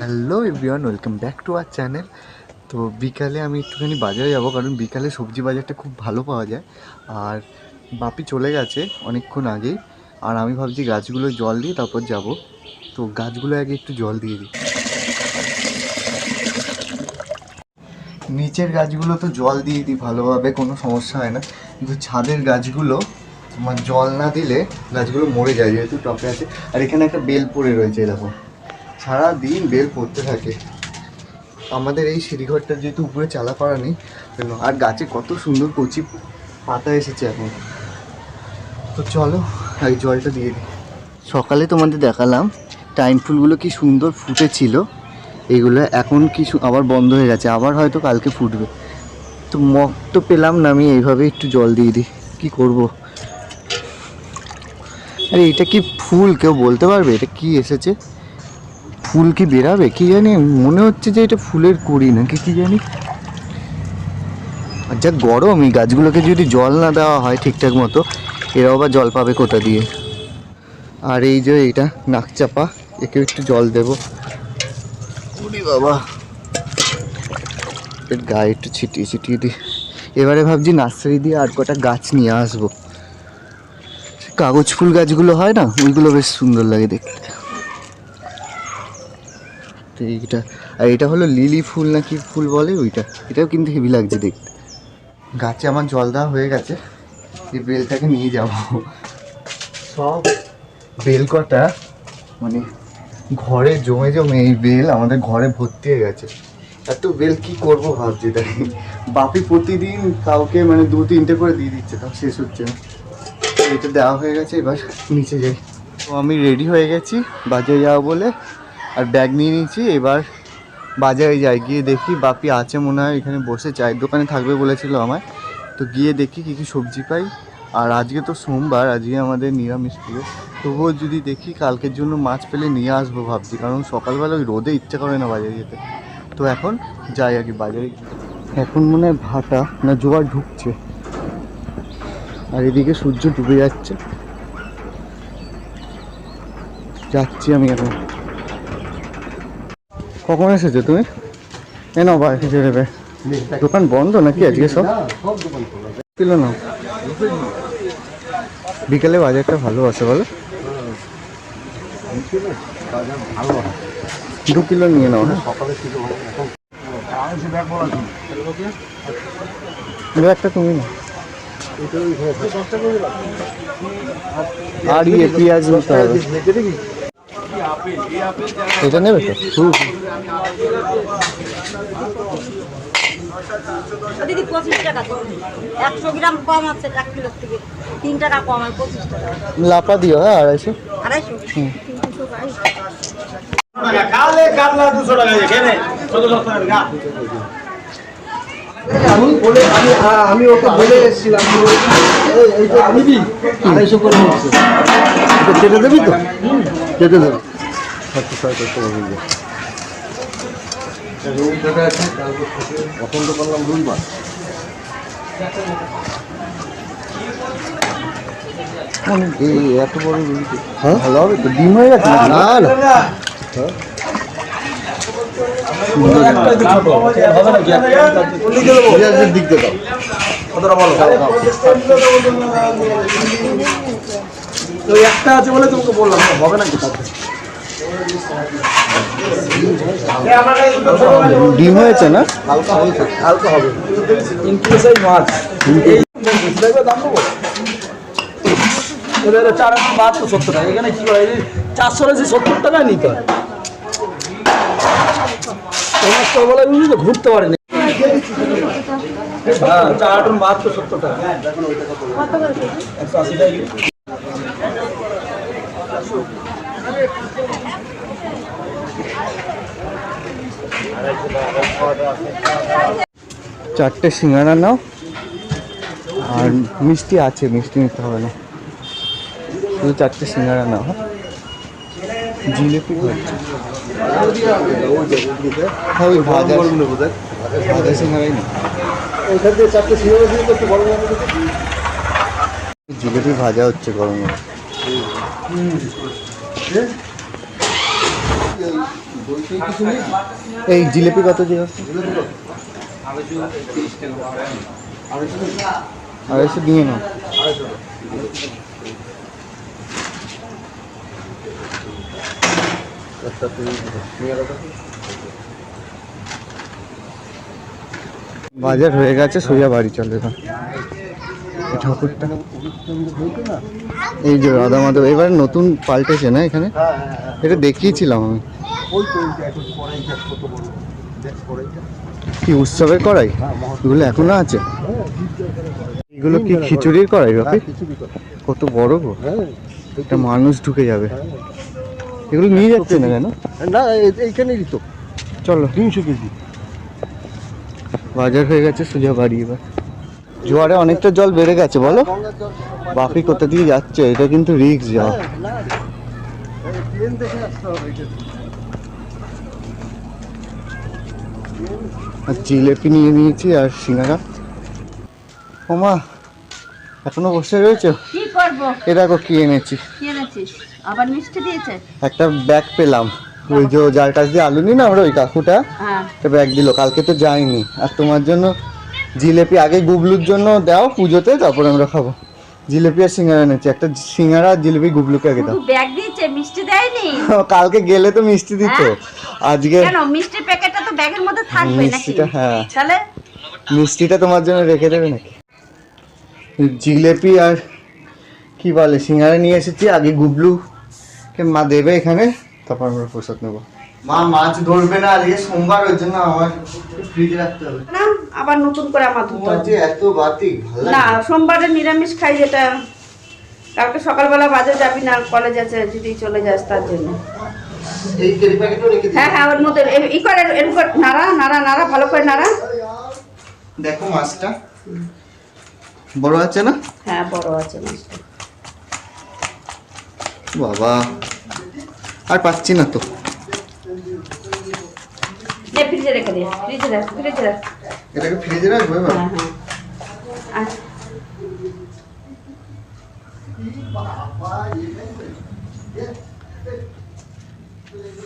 Hello everyone welcome back to our channel তো বিকালে আমি একটুখানি বাজারে যাব, কারণ বিকালে সবজি বাজারটা খুব ভালো পাওয়া যায়। আর বাপি চলে গেছে অনেকক্ষণ আগেই, আর আমি ভাবছি গাছগুলো জল দিয়ে তারপর যাব। তো গাছগুলো আগে একটু জল দিয়ে দিই। নিচের গাছগুলো তো জল দিয়ে দিই, ভালোভাবে কোনো সমস্যা হয় না। কিন্তু ছাদের গাছগুলো তোমার জল না দিলে গাছগুলো মরে যায়, যেহেতু টপে আছে। আর এখানে একটা বেল পড়ে রয়েছে এরকম সারাদিন বেল পড়তে থাকে। আমাদের এই সিঁড়িঘরটা যেহেতু উপরে চালা পাড়া নেই আর গাছে কত সুন্দর কচি পাতা এসেছে এখন। তো চলো আগে জলটা দিয়ে দিই। সকালে তোমাদের দেখালাম, টাইম ফুলগুলো কি সুন্দর ফুটেছিল। এগুলো এখন কি সু- আবার বন্ধ হয়ে গেছে, আবার হয়তো কালকে ফুটবে। তো মগ তো পেলাম না, আমি এইভাবে একটু জল দিয়ে দিই। কী করব? আরে, এটা কি ফুল? কেউ বলতে পারবে? এটা কি এসেছে? ফুল কি বেরাবে? কি জানি, মনে হচ্ছে যে এটা ফুলের কুড়ি নাকি, কি জানি? আর যা গরম, এই গাছগুলোকে যদি জল না দেওয়া হয় ঠিকঠাক মতো, এরাও আবার জল পাবে কোথা দিয়ে? আর এই যে এটা নাকচাপা একে একটু জল দেবো। উরি বাবা। গায়ে একটু ছিটিয়ে ছিটিয়ে দিই। এবারে ভাবছি নার্সারি দিয়ে আর কটা গাছ নিয়ে আসব। কাগজ ফুল গাছগুলো হয় না, ওইগুলো বেশ সুন্দর লাগে দেখতে। এইটা, আর এটা হলো লিলি ফুল নাকি ফুল বলে ওইটা? এটাও কিন্তু হেভি লাগছে দেখতে। গাছে আমার জল দেওয়া হয়ে গেছে, এই বেলটাকে নিয়ে যাব। সব বেল কটা মানে ঘরে জমে জমে এই বেল আমাদের ঘরে ভর্তি হয়ে গেছে। এত বেল কি করব ভাবছি, তাই বাপি প্রতিদিন কাউকে মানে দু তিনটে করে দিয়ে দিচ্ছে, তাও শেষ হচ্ছে না। এটা দেওয়া হয়ে গেছে, এবার নিচে যাই। তো আমি রেডি হয়ে গেছি বাজারে যাব বলে, আর ব্যাগ নিয়ে নিয়েছি, এবার বাজারে যাই, গিয়ে দেখি বাপি আছে মনে হয়, এখানে বসে চায়ের দোকানে থাকবে বলেছিল আমায়। তো গিয়ে দেখি কী কী সবজি পাই, আর আজকে তো সোমবার, আজকে আমাদের নিরামিষ পুজো। তবুও যদি দেখি কালকের জন্য মাছ পেলে নিয়ে আসব ভাবছি, কারণ সকালবেলা ওই রোদে ইচ্ছা করে না বাজারে যেতে। তো এখন যাই আর কি বাজারে। এখন মনে হয় ভাটা না জোয়ার ঢুকছে। আর এদিকে সূর্য ডুবে যাচ্ছে। যাচ্ছি আমি এখন। কখন এসেছ তুমি? এ নাও বা এসে দেবে দোকান বন্ধ নাকি আজকে সব? কিলো নাও বিকেলে বাজারটা ভালো আছে বলো। দু কিলো নিয়ে নাও হ্যাঁ। ব্যাগটা তুমি না আর ইয়ে পেঁয়াজ নিতে হবে। এটা নেবে তো? হুম দিদি পঁচিশ টাকা একশো গ্রাম কম আছে এক কিলোর থেকে তিন টাকা কম আর পঁচিশ টাকা। লাপা দিও হ্যাঁ আড়াইশো। আড়াইশো? হুম। কালে কাতলা দুশো টাকা এখানে চোদ্দ সপ্তাহ টাকা আমি বলে আমি আ- আমি ওকে বলে এসেছিলাম। আড়াইশো করে নিচ্ছে কেটে দেবি তো? কেটে দেবো। আচ্ছা করতে করলাম এত বড় হ্যাঁ? ভালো হবে তো? ডিম হয়ে গেছে না না। পেঁয়াজের দাও তো একটা আছে বলে তোমাকে বললাম হবে নাকি তাতে ডিম হয়েছে না? হালকা হয়েছে হবে ইনক্রিজ মাছ দাম দেবো চার বাহাত্তর সত্তর টাকা। এখানে কি হয়? চারশো রয়েছে সত্তর টাকায় নিতে হয় তোমার তো বলে বুঝলি তো ঘুরতে পারেনি হ্যাঁ চার আটন বাহাত্তর সত্তর টাকা একশো আশি টাকা। কিলো। চারটে সিঙ্গারা নাও। আর মিষ্টি আছে মিষ্টি নিতে হবে না। শুধু চারটে সিঙ্গারা নাও হ্যাঁ? জিলিপি হচ্ছে হ্যাঁ থেকে চারটে জিলিপি ভাজা হচ্ছে গরম গরম। এই জিলিপি কত দিয়ে? আড়াইশো দিয়ে নাও। বাজার হয়ে গেছে, সোজা বাড়ি চলে এখন ঠাকুরটা। এই যে রাধা মাধব, এবার নতুন পাল্টেছে না এখানে? এটা দেখিয়েছিলাম আমি। কি উৎসবের কড়াই? এগুলো এখনও আছে? এগুলো কি খিচুড়ির বিকল্প কত বড় গো। একটা মানুষ ঢুকে যাবে। এগুলো নিয়ে যাচ্ছে না কেন? না এই- এইখানেই তো চলো। তিনশো কেজি। বাজার হয়ে গেছে সোজা বাড়ি এবার। জোয়ারে অনেকটা জল বেড়ে গেছে বলো? বাপি কোথা দিয়ে যাচ্ছে? এটা কিন্তু রিক্স যাওয়া আর জিলেপি নিয়ে নিয়েছি আর সিঙ্গারা। ওমা এখনও বসে রয়েছে? করব? এ দেখো কি এনেছি। কি এনেছিস? আবার মিষ্টি দিয়েছে? একটা ব্যাগ পেলাম। ওই যে যার কাছ দিয়ে আলু নি না আমরা ওই কাকুটা? হ্যাঁ। একটা ব্যাগ দিল। কালকে তো যাইনি। আর তোমার জন্য জিলেপি আগে গুবলুর জন্য দাও পুজোতে তারপরে আমরা খাব। জিলেপি আর সিঙ্গারা এনেছি। একটা সিঙ্গারা আর জিলেপি গুবলুকে আগে দাও। ব্যাগ দিয়েছে মিষ্টি দেয়নি? কালকে গেলে তো মিষ্টি দিত। হ্যাঁ? আজকে কেন? মিষ্টির প্যাকেটটা তো ব্যাগের মধ্যে থাকবে নাকি? মিষ্টিটা হ্যাঁ। তাহলে? মিষ্টিটা তোমার জন্য রেখে দেবে নাকি? জিলেপি আর কি বলে সিঙ্গারা নিয়ে এসেছি আগে গুবলু কে মা দেবে এখানে তারপর আমরা প্রসাদ নেব। মা মাছ ধরবে না আজকে সোমবার ওই জন্য আমার ফ্রিজে রাখতে হবে। না আবার নতুন করে আমার ধুতে তোমার হবে। এত বাতি না সোমবারে নিরামিষ খাই যেটা। কালকে সকালবেলা বাজার যাবি না কলেজ আছে যদি চলে যাস তার জন্য। এই কেরি প্যাকেটও রেখে হ্যাঁ হ্যাঁ ওর মধ্যে ই করে এরকম করে নাড়া নাড়া নাড়া ভালো করে নাড়া। দেখো মাছটা। বড় আছে না? হ্যাঁ বড় আছে মাছটা। বাবা আর পাচ্ছি না তো। ফ্রিজে রেখে দে ফ্রিজে রাখ ফ্রিজে রাখ। এটাকে ফ্রিজে রাখব এবার? হ্যাঁ হ্যাঁ।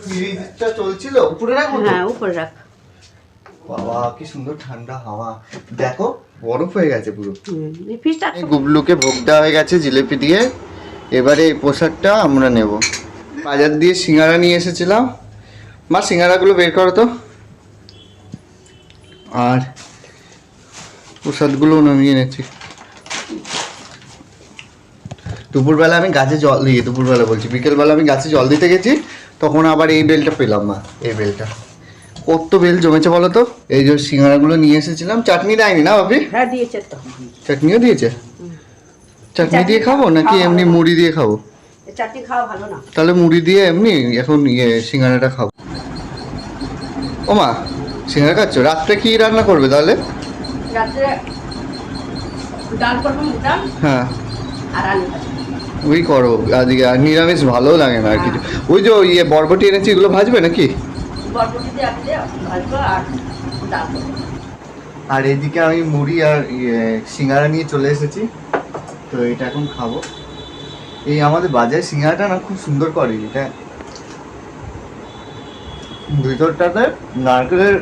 ফ্রিজটা চলছিল? উপরে রাখব হ্যাঁ উপরে রাখ। বাবা কি সুন্দর ঠান্ডা হাওয়া। দেখো বরফ হয়ে গেছে পুরো। গুবলুকে ভোগ দেওয়া হয়ে গেছে জিলিপি দিয়ে। এবারে এই প্রসাদটা আমরা নেব। বাজার দিয়ে সিঙ্গারা নিয়ে এসেছিলাম। মা সিঙ্গারাগুলো বের করো তো। আর প্রসাদগুলো নামিয়ে এনেছি। দুপুরবেলা আমি গাছে জল দিয়ে দুপুরবেলা বলছি বিকেলবেলা আমি গাছে জল দিতে গেছি তখন আবার এই বেলটা পেলাম না এই বেলটা। কত বেল জমেছে বলো তো? এই যে সিঙ্গারাগুলো নিয়ে এসেছিলাম। চাটনি দেয়নি না বাপি হ্যাঁ দিয়েছে চাটনিও দিয়েছে? চাটনি দিয়ে খাব নাকি এমনি মুড়ি দিয়ে খাব? চাটনি খাওয়া ভালো না। তাহলে মুড়ি দিয়ে এমনি এখন ইয়ে সিঙ্গারাটা খাব। ও মা সিঙ্গারা খাচ্ছ? রাত্রে কি রান্না করবে তাহলে? রাত্রে ডাল করব হ্যাঁ। আর আলু ওই করো আজকে আর নিরামিষ ভালো লাগে না আর কিছু। ওই যে ইয়ে বরবটি এনেছি এগুলো ভাজবে নাকি? আর এদিকে আমি মুড়ি আর ইয়ে সিঙ্গারা নিয়ে চলে এসেছি। তো এটা এখন খাব। এই আমাদের বাজারে সিঙ্গারাটা না খুব সুন্দর করে, এটা ভিতরটাতে নারকেলের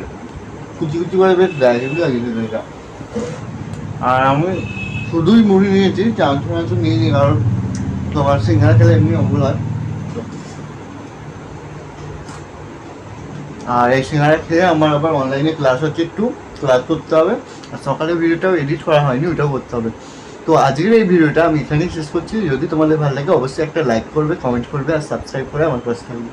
কুচি কুচি করে বেশ দেয় হেবি লাগে খেতে এটা। আর আমি শুধুই মুড়ি নিয়েছি, চামচ মাংস নিয়ে নিই কারণ তোমার সিঙ্গারা খেলে এমনি অম্বল হয়। আর এই সিঙ্গারা খেয়ে আমার আবার অনলাইনে ক্লাস হচ্ছে একটু ক্লাস করতে হবে। আর সকালে ভিডিওটাও এডিট করা হয়নি ওটাও করতে হবে। তো আজকের এই ভিডিওটা আমি এখানেই শেষ করছি। যদি তোমাদের ভালো লাগে, অবশ্যই একটা লাইক করবে কমেন্ট করবে, আর সাবস্ক্রাইব করে আমার পাশে থাকবে।